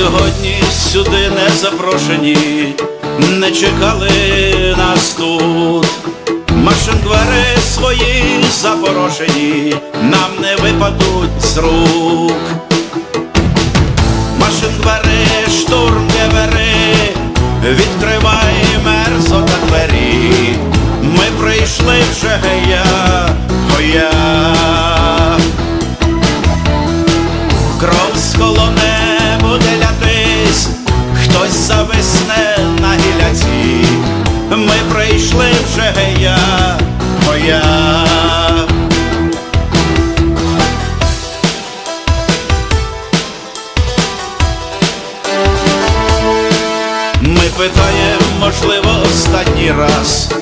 Сьогодні сюди не запрошені, не чекали нас тут. Машин двери свої запорошені, нам не випадуть з рук. Машин двери, штурм не бери, відкривай мерзота двері. Ми прийшли вже гея, вже моя. Ми питаємо, можливо, останній раз,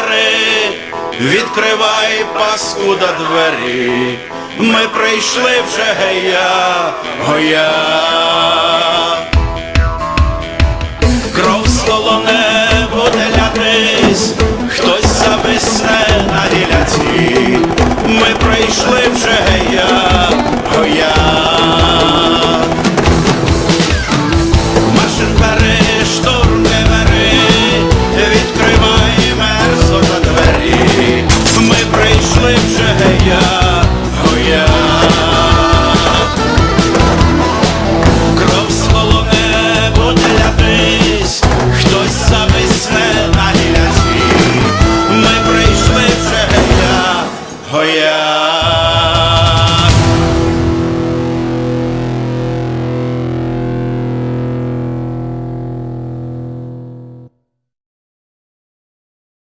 гевери, відкривай паскуда двері. Ми прийшли вже гея, гоя.